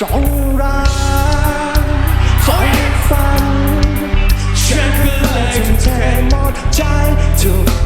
สองรักสองฝันฉันก็เลยทุ่มเทหมดใจทุก